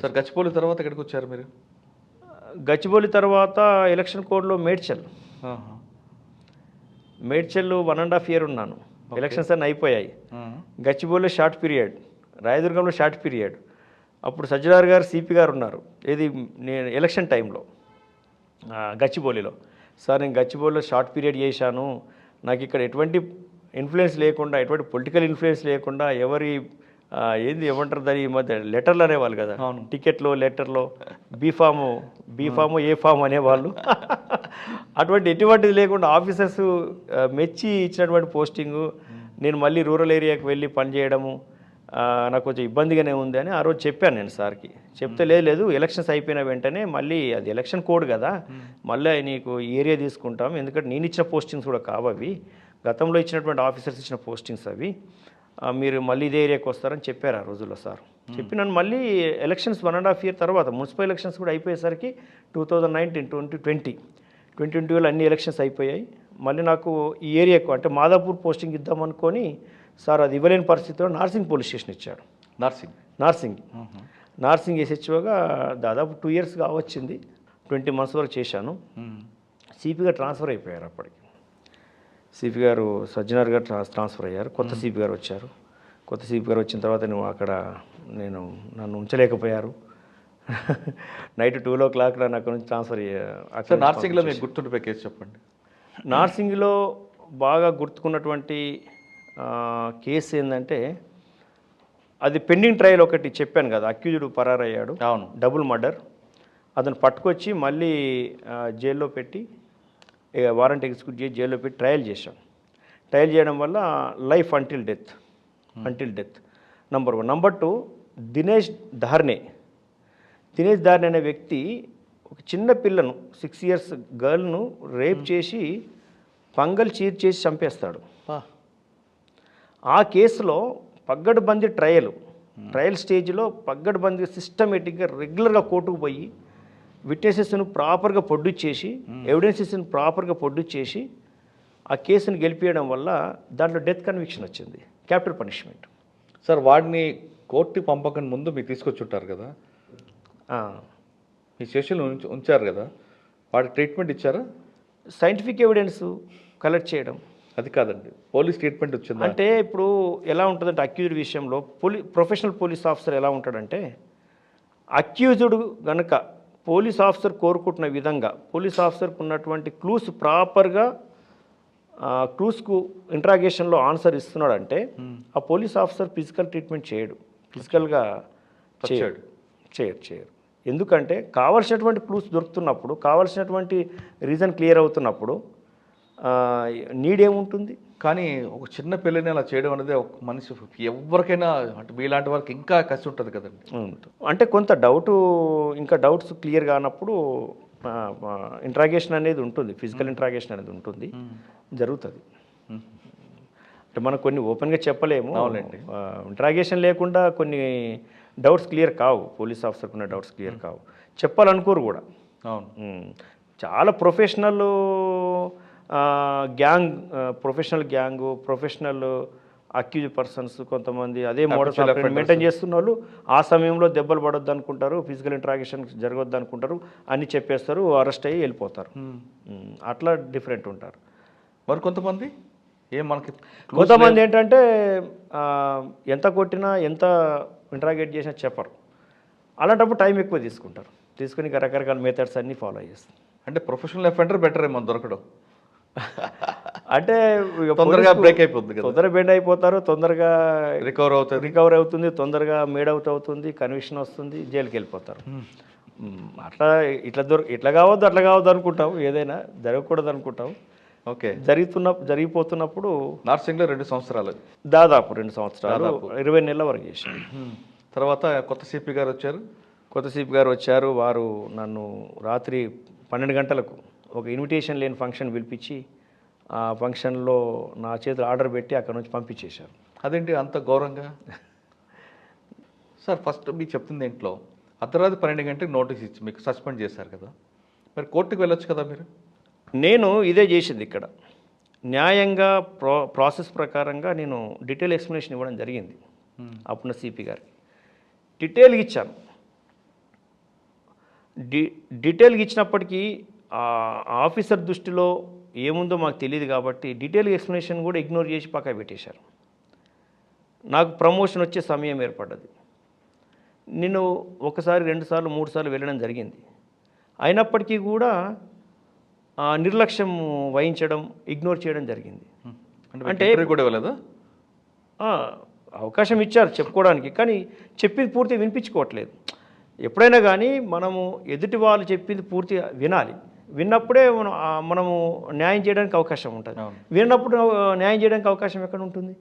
Sir Gachibowli తర్వాత ఎక్కడికి వచ్చారు మీరు? గచ్చిబౌలి తర్వాత ఎలక్షన్ కోడ్లో Medchal. Medchal one and half year ఉన్నాను. ఎలక్షన్స్ అన్నీ అయిపోయాయి. గచ్చిబౌలిలో షార్ట్ పీరియడ్ రాయదుర్గంలో షార్ట్ పీరియడ్. అప్పుడు సజ్జనార్ గారు సిపి గారు ఉన్నారు. ఏది నేను ఎలక్షన్ టైంలో గచ్చిబౌలిలో. సార్ నేను గచ్చిబౌలిలో షార్ట్ పీరియడ్ చేశాను. నాకు ఇక్కడ ఎటువంటి ఇన్ఫ్లుయెన్స్ లేకుండా ఎటువంటి పొలిటికల్ ఇన్ఫ్లుయెన్స్ లేకుండా ఎవరి ఏంది ఏమంటారు దాని ఈ మధ్య? లెటర్లు అనేవాళ్ళు కదా. అవును. టికెట్లో లెటర్లో బీఫాము బీఫాము ఏ ఫామ్ అనేవాళ్ళు. అటువంటి ఎటువంటిది లేకుండా ఆఫీసర్స్ మెచ్చి ఇచ్చినటువంటి పోస్టింగు నేను మళ్ళీ రూరల్ ఏరియాకి వెళ్ళి పనిచేయడము నాకు కొంచెం ఇబ్బందిగానే ఉంది అని ఆ రోజు చెప్పాను నేను సార్కి. చెప్తే లేదు లేదు ఎలక్షన్స్ అయిపోయిన వెంటనే మళ్ళీ అది ఎలక్షన్ కోడ్ కదా. మళ్ళీ నీకు ఏరియా తీసుకుంటాం. ఎందుకంటే నేను ఇచ్చిన పోస్టింగ్స్ కూడా కావవి. గతంలో ఇచ్చినటువంటి ఆఫీసర్స్ ఇచ్చిన పోస్టింగ్స్ అవి. మీరు మళ్ళీ ఇదే ఏరియాకి వస్తారని చెప్పారు ఆ రోజుల్లో సార్. చెప్పి నన్ను మళ్ళీ elections one and half year తర్వాత మున్సిపల్ ఎలక్షన్స్ కూడా అయిపోయేసరికి two thousand nineteen twenty twenty twenty ట్వంటీలో అన్ని ఎలక్షన్స్ అయిపోయాయి. మళ్ళీ నాకు ఈ ఏరియాకు అంటే మాదాపూర్ పోస్టింగ్ ఇద్దామనుకొని సార్ అది ఇవ్వలేని పరిస్థితిలో నార్సింగ్ పోలీస్ స్టేషన్ ఇచ్చాడు. నర్సింగ్ నార్సింగ్ నార్సింగ్ ఎస్హెచ్ఓగా దాదాపు టూ ఇయర్స్ కావచ్చింది. ట్వంటీ మంత్స్ వరకు చేశాను. సిపిగా ట్రాన్స్ఫర్ అయిపోయారు అప్పటికి. సిపి గారు సజ్జనార్ గారు ట్రాన్స్ ట్రాన్స్ఫర్ అయ్యారు. కొత్త సిపి గారు వచ్చారు. కొత్త సిపి గారు వచ్చిన తర్వాత నువ్వు అక్కడ నేను నన్ను ఉంచలేకపోయారు. నైట్ టూ ఓ క్లాక్ నన్ను అక్కడ నుంచి ట్రాన్స్ఫర్ సార్ నార్సింగ్లో మీకు గుర్తుండిపోయే కేసు చెప్పండి. నార్సింగ్లో బాగా గుర్తుకున్నటువంటి కేసు ఏంటంటే అది పెండింగ్ ట్రయల్ ఒకటి చెప్పాను కదా అక్యూజ్డ్ పరారయ్యాడు. అవును. Double murder. అతను పట్టుకొచ్చి మళ్ళీ జైల్లో పెట్టి వారెంట్ ఎగ్జిక్యూట్ చేసి జైల్లో పెట్టి ట్రయల్ చేశాం. ట్రయల్ చేయడం వల్ల life until death until death number one number two Dinesh Dharne. Dinesh Dharne అనే వ్యక్తి ఒక చిన్న పిల్లను సిక్స్ ఇయర్స్ గర్ల్ను రేప్ చేసి పంగల్ చీర్ చేసి చంపేస్తాడు. ఆ కేసులో పగ్గడబంది ట్రయల్ ట్రయల్ స్టేజ్లో పగ్గడబంది సిస్టమేటిక్గా రెగ్యులర్గా కోర్టుకు పోయి విట్నెసెస్ను ప్రాపర్గా ప్రొడ్యూస్ చేసి ఎవిడెన్సెస్ని ప్రాపర్గా ప్రొడ్యూస్ చేసి ఆ కేసును గెలిపించడం వల్ల దాంట్లో డెత్ కన్విక్షన్ వచ్చింది క్యాపిటల్ పనిష్మెంట్. సార్ వాడిని కోర్టుకి పంపకని ముందు మీరు తీసుకొచ్చి ఉంటారు కదా మీ ఉంచ- ఉంచారు కదా? వాడికి ట్రీట్మెంట్ ఇచ్చారా? సైంటిఫిక్ ఎవిడెన్స్ కలెక్ట్ చేయడం. అది కాదండి పోలీస్ ట్రీట్మెంట్ వచ్చిందా? అంటే ఇప్పుడు ఎలా ఉంటుందంటే అక్యూజ్డ్ విషయంలో పోలీ ప్రొఫెషనల్ పోలీస్ ఆఫీసర్ ఎలా ఉంటాడంటే అక్యూజ్డ్ గనక పోలీస్ ఆఫీసర్ కోరుకుంటున్న విధంగా పోలీస్ ఆఫీసర్కు ఉన్నటువంటి క్లూస్ ప్రాపర్గా క్లూస్కు ఇంట్రాగేషన్లో ఆన్సర్ ఇస్తున్నాడంటే ఆ పోలీస్ ఆఫీసర్ ఫిజికల్ ట్రీట్మెంట్ చేయడు. ఫిజికల్గా చేయడు. చేయడు చేయడు. ఎందుకంటే కావలసినటువంటి క్లూస్ దొరుకుతున్నప్పుడు కావలసినటువంటి రీజన్ క్లియర్ అవుతున్నప్పుడు నీడ్ ఏముంటుంది కానీ ఒక చిన్న పిల్లని అలా చేయడం అనేది ఒక మనిషి ఎవరికైనా అంటే మీలాంటి వారికి ఇంకా కసి ఉంటుంది కదండి. అంటే కొంత డౌట్ ఇంకా డౌట్స్ క్లియర్ కానప్పుడు ఇంట్రాగేషన్ అనేది ఉంటుంది. ఫిజికల్ ఇంట్రాగేషన్ అనేది ఉంటుంది. జరుగుతుంది. అంటే మనం కొన్ని ఓపెన్గా చెప్పలేము. అవునండి. ఇంట్రాగేషన్ లేకుండా కొన్ని డౌట్స్ క్లియర్ కావు. పోలీస్ ఆఫీసర్కి ఉన్న డౌట్స్ క్లియర్ కావు. చెప్పాలనుకోరు కూడా. అవును. చాలా professional gang professional gang professional accused persons కొంతమంది అదే మోడల్స్ మెయింటైన్ చేస్తున్న వాళ్ళు ఆ సమయంలో దెబ్బలు పడొద్దు అనుకుంటారు ఫిజికల్ ఇంట్రాగేషన్ జరగొద్దు అనుకుంటారు అన్ని చెప్పేస్తారు అరెస్ట్ అయ్యి వెళ్ళిపోతారు. అట్లా డిఫరెంట్ ఉంటారు. మరి కొంతమంది ఏం మనకి కొంతమంది ఏంటంటే ఎంత కొట్టినా ఎంత ఇంట్రాగేట్ చేసినా చెప్పరు. అలాంటప్పుడు టైం ఎక్కువ తీసుకుంటారు. తీసుకుని రకరకాల మెథడ్స్ అన్నీ ఫాలో చేస్తారు. అంటే ప్రొఫెషనల్ అఫెండర్ బెటర్ ఏమో దొరకడం? అంటే ఇక తొందరగా బ్రేక్ అయిపోద్ది కదా. తొందరగా బెండ్ అయిపోతారు తొందరగా రికవర్ అవుతుంది రికవర్ అవుతుంది తొందరగా మేడ్ అవుట్ అవుతుంది కన్విక్షన్ వస్తుంది జైలుకి వెళ్ళిపోతారు. మ్, అట్లా ఇట్లా దొర ఇట్లా కావద్దు అట్లా కావద్దు అనుకుంటాం. ఏదైనా జరగకూడదు అనుకుంటాం. ఓకే. జరుగుతున్న జరిగిపోతున్నప్పుడు నార్సింగ్లో రెండు సంవత్సరాలు. దాదాపు రెండు సంవత్సరాలు ఇరవై నెలల వరకు చేశాను తర్వాత కొత్త సిపి గారు వచ్చారు? కొత్త సిపి గారు వచ్చారు. వారు నన్ను రాత్రి పన్నెండు గంటలకు ఒక ఇన్విటేషన్ లేని ఫంక్షన్ పిలిపించి ఆ ఫంక్షన్లో నా చేతులు ఆర్డర్ పెట్టి అక్కడ నుంచి పంపించేశారు. అదేంటి అంత ఘోరంగా? సార్ ఫస్ట్ మీకు చెప్తుంది ఏంట్లో? అర్ధరాత్రి పన్నెండు గంటలకు నోటీస్ ఇచ్చి మీకు సస్పెండ్ చేశారు కదా? మరి కోర్టుకు వెళ్ళొచ్చు కదా మీరు? నేను ఇదే చేసింది ఇక్కడ. న్యాయంగా ప్రో ప్రాసెస్ ప్రకారంగా నేను డీటెయిల్ ఎక్స్ప్లెనేషన్ ఇవ్వడం జరిగింది అప్పుడున్న సిపి గారికి. డీటెయిల్గా ఇచ్చాను. డి డీటెయిల్గా ఇచ్చినప్పటికీ ఆఫీసర్ దృష్టిలో ఏముందో మాకు తెలియదు కాబట్టి డీటెయిల్ ఎక్స్ప్లెనేషన్ కూడా ఇగ్నోర్ చేసి పక్క పెట్టేశారు. నాకు ప్రమోషన్ వచ్చే సమయం ఏర్పడ్డది. నేను ఒకసారి రెండుసార్లు మూడు సార్లు వెళ్ళడం జరిగింది. అయినప్పటికీ కూడా నిర్లక్ష్యం వహించడం ఇగ్నోర్ చేయడం జరిగింది. అంటే కూడా ఆ, అవకాశం ఇచ్చారు చెప్పుకోవడానికి కానీ చెప్పింది పూర్తి వినిపించుకోవట్లేదు. ఎప్పుడైనా కానీ మనము ఎదుటి వాళ్ళు చెప్పింది పూర్తిగా వినాలి. విన్నప్పుడే మనం మనము న్యాయం చేయడానికి అవకాశం ఉంటుంది. విన్నప్పుడు న్యాయం చేయడానికి అవకాశం ఎక్కడ ఉంటుంది?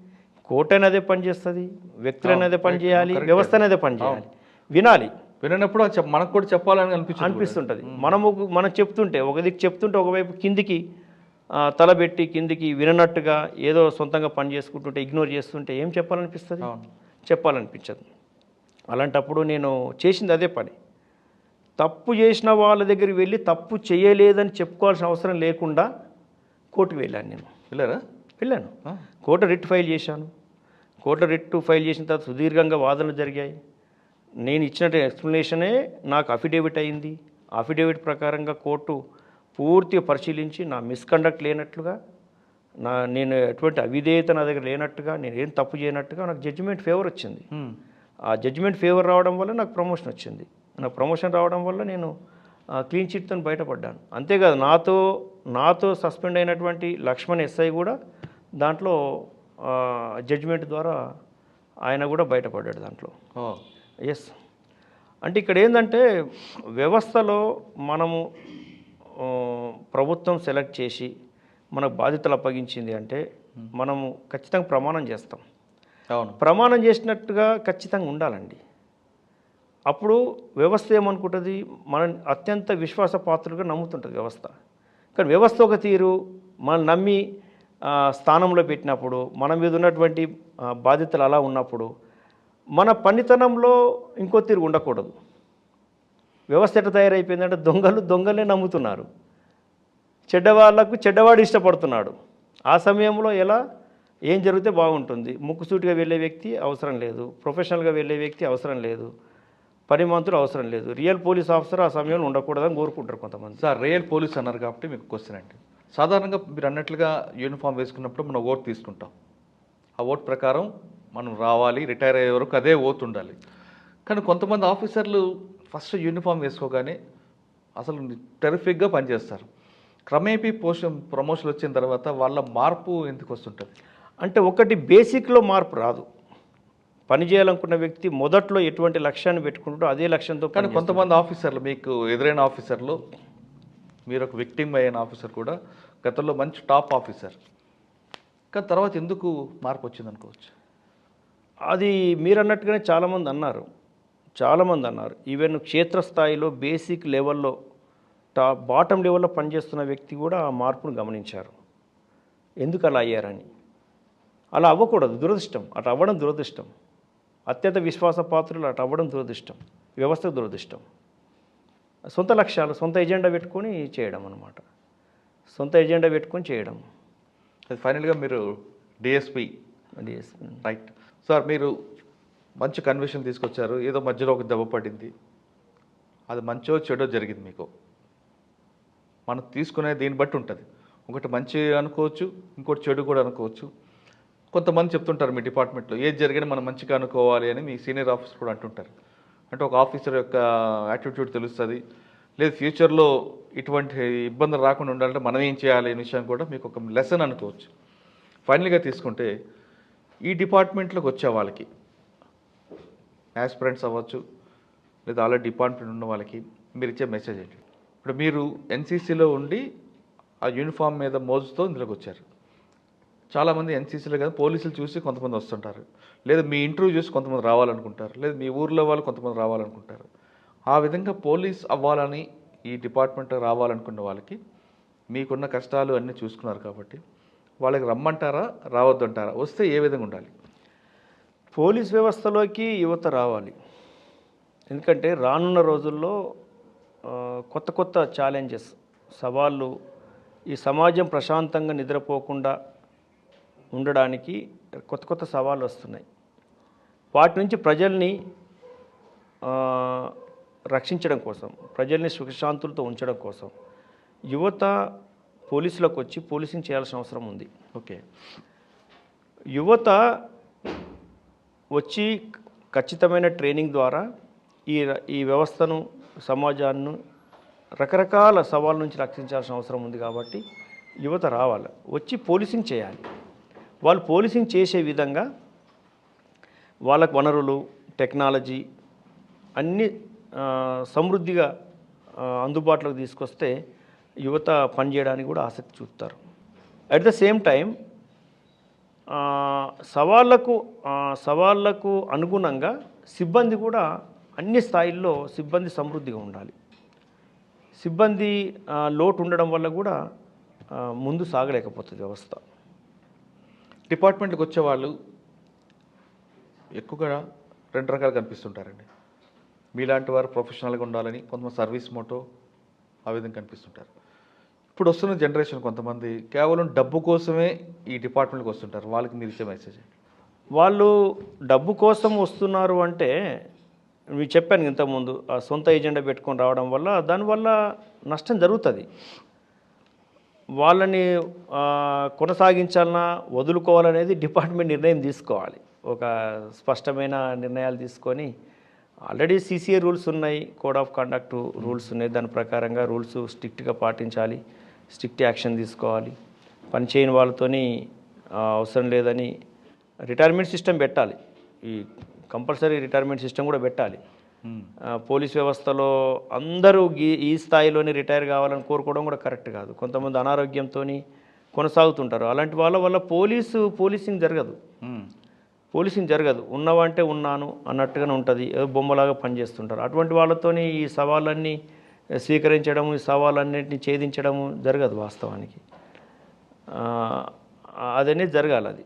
కోర్టు అనేది పని చేస్తుంది వ్యక్తులు అనేది పని చేయాలి correct. వ్యవస్థ అనేది పని చేయాలి. వినాలి. వినప్పుడు మనకు కూడా చెప్పాలని అనిపించింది అనిపిస్తుంటుంది. మనము మనం చెప్తుంటే ఒక దిక్కు చెప్తుంటే ఒకవైపు కిందికి తలబెట్టి కిందికి విననట్టుగా ఏదో సొంతంగా పని చేసుకుంటుంటే ఇగ్నోర్ చేస్తుంటే ఏం చెప్పాలనిపిస్తుంది? చెప్పాలనిపించదు. అలాంటప్పుడు నేను చేసింది అదే పని. తప్పు చేసిన వాళ్ళ దగ్గరికి వెళ్ళి తప్పు చేయలేదని చెప్పుకోవాల్సిన అవసరం లేకుండా కోర్టుకు వెళ్ళాను నేను. వెళ్ళారా? వెళ్ళాను. కోర్టు రిట్ ఫైల్ చేశాను. కోర్టు రిట్ ఫైల్ చేసిన తర్వాత సుదీర్ఘంగా వాదనలు జరిగాయి. నేను ఇచ్చిన ఎక్స్ప్లెనేషనే నాకు అఫిడేవిట్ అయింది. అఫిడేవిట్ ప్రకారంగా కోర్టు పూర్తిగా పరిశీలించి నా మిస్కండక్ట్ లేనట్లుగా నా నేను ఎటువంటి అవిధేయత నా దగ్గర లేనట్టుగా నేను ఏం తప్పు చేయనట్టుగా నాకు జడ్జిమెంట్ ఫేవర్ వచ్చింది. ఆ జడ్జిమెంట్ ఫేవర్ రావడం వల్ల నాకు ప్రమోషన్ వచ్చింది. నా ప్రమోషన్ రావడం వల్ల నేను క్లీన్ చిట్తో బయటపడ్డాను. అంతేకాదు నాతో నాతో సస్పెండ్ అయినటువంటి లక్ష్మణ్ ఎస్ఐ కూడా దాంట్లో జడ్జిమెంట్ ద్వారా ఆయన కూడా బయటపడ్డాడు దాంట్లో. ఎస్ అంటే ఇక్కడ ఏంటంటే వ్యవస్థలో మనము ప్రభుత్వం సెలెక్ట్ చేసి మనకు బాధ్యతలు అప్పగించింది అంటే మనము ఖచ్చితంగా ప్రమాణం చేస్తాం. అవును. ప్రమాణం చేసినట్టుగా ఖచ్చితంగా ఉండాలండి. అప్పుడు వ్యవస్థ ఏమనుకుంటుంది? మనం అత్యంత విశ్వాసపాత్రులుగా నమ్ముతుంటుంది వ్యవస్థ. కానీ వ్యవస్థ ఒక తీరు మనం నమ్మి స్థానంలో పెట్టినప్పుడు మన మీద ఉన్నటువంటి బాధ్యతలు అలా ఉన్నప్పుడు మన పనితనంలో ఇంకో తీరు ఉండకూడదు. వ్యవస్థ ఎట్లా తయారైపోయిందంటే దొంగలు దొంగలే నమ్ముతున్నారు. చెడ్డవాళ్ళకు చెడ్డవాడు ఇష్టపడుతున్నాడు. ఆ సమయంలో ఎలా? ఏం జరిగితే బాగుంటుంది. ముక్కుసూటిగా వెళ్ళే వ్యక్తి అవసరం లేదు. ప్రొఫెషనల్గా వెళ్ళే వ్యక్తి అవసరం లేదు. పనిమంతుడు అవసరం లేదు. రియల్ పోలీస్ ఆఫీసర్ ఆ సమయంలో ఉండకూడదని కోరుకుంటారు కొంతమంది. సార్ రియల్ పోలీస్ అన్నారు కాబట్టి మీకు క్వశ్చన్ అండి. సాధారణంగా మీరు అన్నట్లుగా యూనిఫామ్ వేసుకున్నప్పుడు మనం ఓట్ తీసుకుంటాం. ఆ ఓట్ ప్రకారం మనం రావాలి రిటైర్ అయ్యే వరకు అదే ఓట్ ఉండాలి. కానీ కొంతమంది ఆఫీసర్లు ఫస్ట్ యూనిఫామ్ వేసుకోగానే అసలు టెరిఫిక్గా పనిచేస్తారు. క్రమేపీ పోషన్ ప్రమోషన్ వచ్చిన తర్వాత వాళ్ళ మార్పు ఎందుకు వస్తుంటుంది? అంటే ఒకటి బేసిక్లో మార్పు రాదు. పని చేయాలనుకున్న వ్యక్తి మొదట్లో ఎటువంటి లక్ష్యాన్ని పెట్టుకుంటాడో అదే లక్ష్యంతో కానీ కొంతమంది ఆఫీసర్లు మీకు ఎదురైన ఆఫీసర్లు మీరు ఒక విక్టిమ్ అయిన ఆఫీసర్ కూడా గతంలో మంచి టాప్ ఆఫీసర్ కానీ తర్వాత ఎందుకు మార్పు వచ్చింది అనుకోవచ్చు? అది మీరు అన్నట్టుగానే చాలామంది అన్నారు. చాలామంది అన్నారు. ఈవెన్ క్షేత్రస్థాయిలో బేసిక్ లెవెల్లో టా బాటం లెవెల్లో పనిచేస్తున్న వ్యక్తి కూడా ఆ మార్పును గమనించారు. ఎందుకు అలా అయ్యారని? అలా అవ్వకూడదు దురదృష్టం. అటు అవ్వడం దురదృష్టం. అత్యంత విశ్వాసపాత్రులు అటు అవ్వడం దురదృష్టం వ్యవస్థ దురదృష్టం. సొంత లక్ష్యాలు సొంత ఎజెండా పెట్టుకొని చేయడం అనమాట సొంత ఎజెండా పెట్టుకొని చేయడం. అది ఫైనల్గా మీరు డిఎస్పి అది రైట్ సార్ మీరు మంచి కన్విషన్ తీసుకొచ్చారు. ఏదో మధ్యలో ఒక దెబ్బ పడింది అది మంచో చెడో జరిగింది మీకు. మనం తీసుకునే దీన్ని బట్టి ఉంటుంది. ఒకటి మంచి అనుకోవచ్చు ఇంకోటి చెడు కూడా అనుకోవచ్చు. కొంతమంది చెప్తుంటారు మీ డిపార్ట్మెంట్లో ఏది జరిగినా మనం మంచిగా అనుకోవాలి అని మీ సీనియర్ ఆఫీసర్ కూడా అంటుంటారు. అంటే ఒక ఆఫీసర్ యొక్క యాటిట్యూడ్ తెలుస్తుంది. లేదు ఫ్యూచర్లో ఇటువంటి ఇబ్బందులు రాకుండా ఉండాలంటే మనం ఏం చేయాలి అనే విషయం కూడా మీకు ఒక లెసన్ అనుకోవచ్చు. ఫైనల్గా తీసుకుంటే ఈ డిపార్ట్మెంట్లోకి వచ్చే వాళ్ళకి యాస్పిరెంట్స్ అవ్వచ్చు లేదా ఆల్రెడీ డిపార్ట్మెంట్ ఉన్న వాళ్ళకి మీరు ఇచ్చే మెసేజ్ ఏంటి? ఇప్పుడు మీరు ఎన్సీసీలో ఉండి ఆ యూనిఫామ్ మీద మోజుతో ఇందులోకి వచ్చారు. చాలామంది ఎన్సీసీలో కదా పోలీసులు చూసి కొంతమంది వస్తుంటారు. లేదా మీ ఇంటర్వ్యూ చూసి కొంతమంది రావాలనుకుంటారు. లేదా మీ ఊర్లో వాళ్ళు కొంతమంది రావాలనుకుంటారు. ఆ విధంగా పోలీస్ అవ్వాలని ఈ డిపార్ట్మెంట్ రావాలనుకున్న వాళ్ళకి మీకున్న కష్టాలు అన్నీ చూసుకున్నారు కాబట్టి వాళ్ళకి రమ్మంటారా రావద్దంటారా? వస్తే ఏ విధంగా ఉండాలి? పోలీస్ వ్యవస్థలోకి యువత రావాలి. ఎందుకంటే రానున్న రోజుల్లో కొత్త కొత్త ఛాలెంజెస్ సవాళ్ళు ఈ సమాజం ప్రశాంతంగా నిద్రపోకుండా ఉండడానికి కొత్త కొత్త సవాళ్ళు వస్తున్నాయి. వాటి నుంచి ప్రజల్ని రక్షించడం కోసం ప్రజల్ని సుఖశాంతులతో ఉంచడం కోసం యువత పోలీసులకు వచ్చి పోలీసింగ్ చేయాల్సిన అవసరం ఉంది. ఓకే. యువత వచ్చి ఖచ్చితమైన ట్రైనింగ్ ద్వారా ఈ ఈ వ్యవస్థను సమాజాన్ని రకరకాల సవాళ్ళ నుంచి రక్షించాల్సిన అవసరం ఉంది కాబట్టి యువత రావాలి. వచ్చి పోలీసింగ్ చేయాలి. వాళ్ళు పోలీసింగ్ చేసే విధంగా వాళ్ళకు వనరులు టెక్నాలజీ అన్ని సమృద్ధిగా అందుబాటులోకి తీసుకొస్తే యువత పనిచేయడానికి కూడా ఆసక్తి చూపుతారు. అట్ ద సేమ్ టైం సవాళ్ళకు సవాళ్ళకు అనుగుణంగా సిబ్బంది కూడా అన్ని స్థాయిల్లో సిబ్బంది సమృద్ధిగా ఉండాలి. సిబ్బంది లోటు ఉండడం వల్ల కూడా ముందు సాగలేకపోతుంది వ్యవస్థ. డిపార్ట్మెంట్కి వచ్చేవాళ్ళు ఎక్కువగా రెండు రకాలు కనిపిస్తుంటారండి. మీలాంటి వారు ప్రొఫెషనల్గా ఉండాలని కొంతమంది సర్వీస్ మోటో ఆ విధంగా కనిపిస్తుంటారు. ఇప్పుడు వస్తున్న జనరేషన్ కొంతమంది కేవలం డబ్బు కోసమే ఈ డిపార్ట్మెంట్కి వస్తుంటారు. వాళ్ళకి మీరు ఇచ్చే మెసేజ్. వాళ్ళు డబ్బు కోసం వస్తున్నారు అంటే మీరు చెప్పాను ఇంతకుముందు ఆ సొంత ఏజెండా పెట్టుకొని రావడం వల్ల దానివల్ల నష్టం జరుగుతుంది. వాళ్ళని కొనసాగించాలన్నా వదులుకోవాలనేది డిపార్ట్మెంట్ నిర్ణయం తీసుకోవాలి. ఒక స్పష్టమైన నిర్ణయాలు తీసుకొని ఆల్రెడీ సీసీఏ రూల్స్ ఉన్నాయి కోడ్ ఆఫ్ కండక్ట్ రూల్స్ ఉన్నాయి. దాని ప్రకారంగా రూల్స్ స్ట్రిక్ట్గా పాటించాలి స్ట్రిక్ట్ యాక్షన్ తీసుకోవాలి. పనిచేయని వాళ్ళతోని అవసరం లేదని రిటైర్మెంట్ సిస్టమ్ పెట్టాలి. ఈ కంపల్సరీ రిటైర్మెంట్ సిస్టమ్ కూడా పెట్టాలి. పోలీస్ వ్యవస్థలో అందరూ ఈ ఈ స్థాయిలోనే రిటైర్ కావాలని కోరుకోవడం కూడా కరెక్ట్ కాదు. కొంతమంది అనారోగ్యంతో కొనసాగుతుంటారు. అలాంటి వాళ్ళ వల్ల పోలీసు పోలీసింగ్ జరగదు. పోలీసింగ్ జరగదు. ఉన్నావంటే ఉన్నాను అన్నట్టుగానే ఉంటుంది. ఏదో బొమ్మలాగా పనిచేస్తుంటారు. అటువంటి వాళ్ళతోని ఈ సవాళ్ళన్నీ స్వీకరించడము ఈ సవాళ్ళన్నింటినీ ఛేదించడము జరగదు వాస్తవానికి. ఆ, అదనేది జరగాలి అది.